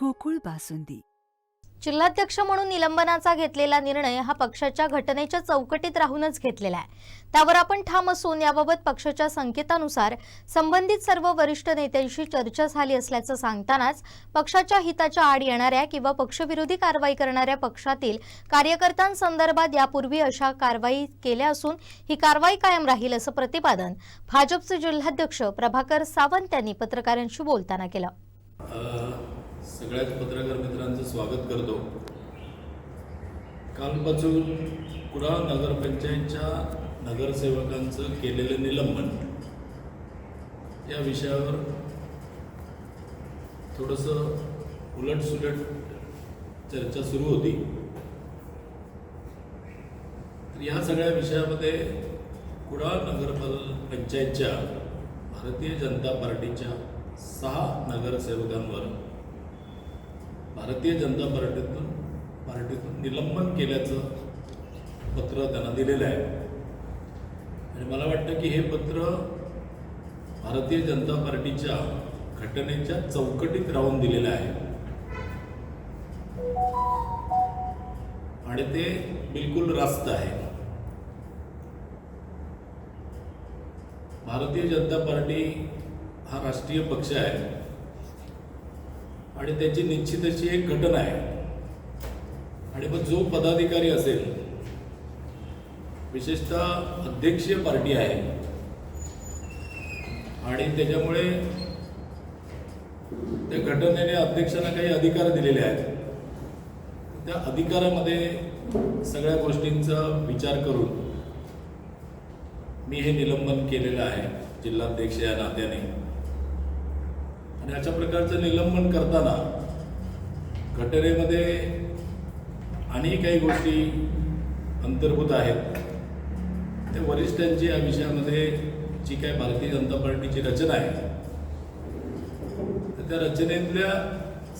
गोकुळ बासुंदी. जिल्हाध्यक्ष म्हणून निलंबनाचा घेतलेला निर्णय हा पक्षाच्या घटनेच्या चौकटीत राहूनच घेतलेला आहे. त्यावर आपण ठाम असून याबाबत पक्षाच्या संकेतानुसार संबंधित सर्व वरिष्ठ नेत्यांशी चर्चा झाली असल्याचं सांगतानाच पक्षाच्या हिताच्या आड येणाऱ्या किंवा पक्षविरोधी कारवाई करणाऱ्या पक्षातील कार्यकर्त्यांसंदर्भात यापूर्वी अशा कारवाई केल्या असून ही कारवाई कायम राहील असं प्रतिपादन भाजपचे जिल्हाध्यक्ष प्रभाकर सावंत यांनी पत्रकारांशी बोलताना केलं. सगळ्याच पत्रकार मित्रांचं स्वागत करतो. कालपासून कुडाळ नगरपंचायतच्या नगरसेवकांचं केलेलं निलंबन. या विषयावर थोडंसं उलटसुलट चर्चा सुरू होती. तर या सगळ्या विषयामध्ये कुडाळ नगरपाल पंचायतच्या भारतीय जनता पार्टीच्या सहा नगरसेवकांवर भारतीय जनता पार्टीतून पार्टीतून निलंबन केल्याचं पत्र त्यांना दिलेलं आहे. आणि मला वाटतं की हे पत्र भारतीय जनता पार्टीच्या घटनेच्या चौकटीत राहून दिलेलं आहे. आणि ते बिलकुल रास्त आहे. भारतीय जनता पार्टी हा राष्ट्रीय पक्ष आहे. आणि त्याची निश्चित अशी एक घटना आहे. आणि मग जो पदाधिकारी असेल विशेषतः अध्यक्षीय पार्टी आहे. आणि त्याच्यामुळे त्या घटनेने अध्यक्षांना काही अधिकार दिलेले आहेत. त्या अधिकारामध्ये सगळ्या गोष्टींचा विचार करून मी हे निलंबन केलेलं आहे. जिल्हाध्यक्ष या नात्याने. आणि अशा प्रकारचं निलंबन करताना घटनेमध्ये आणि काही गोष्टी अंतर्भूत आहेत. त्या वरिष्ठांची या विषयामध्ये जी काय भारतीय जनता पार्टीची रचना आहे तर त्या रचनेतल्या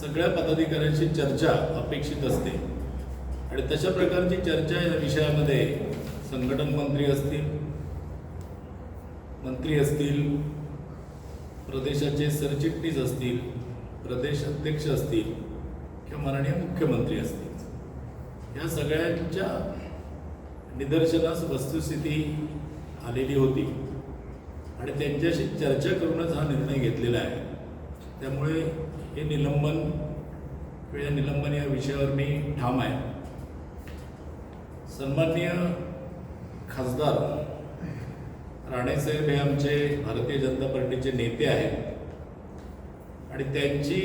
सगळ्या पदाधिकाऱ्यांशी चर्चा अपेक्षित असते. आणि तशा प्रकारची चर्चा या विषयामध्ये संघटन मंत्री असतील मंत्री असतील प्रदेशाचे सरचिटणीस असतील प्रदेश अध्यक्ष असतील किंवा माननीय मुख्यमंत्री असतील. या सगळ्यांच्या निदर्शनास वस्तुस्थिती आलेली होती. आणि त्यांच्याशी चर्चा करूनच हा निर्णय घेतलेला आहे. त्यामुळे हे निलंबन किंवा निलंबन या विषयावर मी ठाम आहे. सन्माननीय खासदार राणेसाहेब हे आमचे भारतीय जनता पार्टीचे नेते आहेत. आणि त्यांची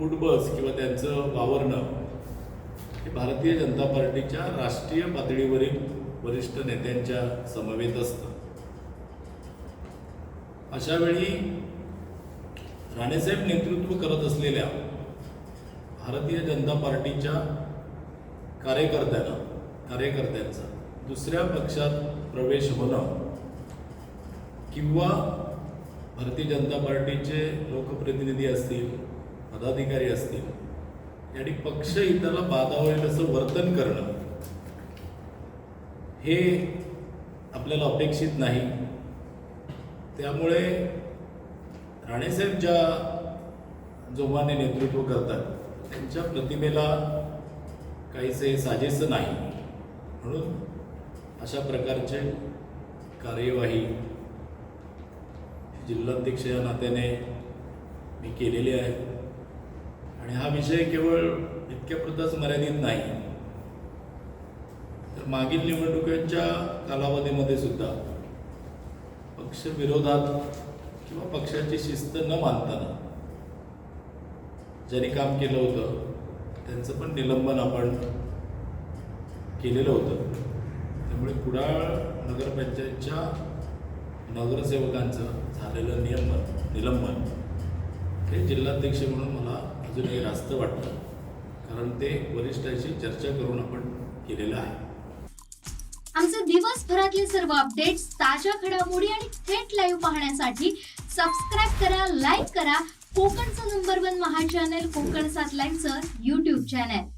उठबस किंवा त्यांचं वावरणं हे भारतीय जनता पार्टीच्या राष्ट्रीय पातळीवरील वरिष्ठ नेत्यांच्या समवेत असतं. अशावेळी राणेसाहेब नेतृत्व करत असलेल्या भारतीय जनता पार्टीच्या कार्यकर्त्यांना कार्यकर्त्यांचा दुसऱ्या पक्षात प्रवेश होणं किंवा भारतीय जनता पार्टीचे लोकप्रतिनिधी असतील पदाधिकारी असतील आणि पक्ष हिताला बाधा होईल असं वर्तन करणं हे आपल्याला अपेक्षित नाही. त्यामुळे राणेसाहेब ज्या जोमाने नेतृत्व करतात त्यांच्या प्रतिमेला काहीसे साजेसं नाही. म्हणून अशा प्रकारचे कार्यवाही जिल्हाध्यक्ष या नात्याने मी केलेली आहे. आणि हा विषय केवळ इतक्यापुरताच मर्यादित नाही. तर मागील निवडणुकांच्या कालावधीमध्ये सुद्धा पक्षविरोधात किंवा पक्षाची शिस्त न मानताना ज्यांनी काम केलं होतं त्यांचं पण निलंबन आपण केलेलं होतं. त्यामुळे कुडाळ नगरपंचायतच्या नगरसेवकांचं झालेलं नियमन निलंबन ते जिल्हाध्यक्ष म्हणून मला अजूनही रास्त वाटतं. कारण ते वरिष्ठांशी चर्चा करून आपण केलेलं आहे. आमचे दिवसभरातले सर्व अपडेट्स ताज्या घडामोडी आणि थेट लाईव्ह पाहण्यासाठी सबस्क्राईब करा लाईक करा. कोकणचं नंबर वन महा चॅनल कोकण सात लाईनचं युट्यूब चॅनल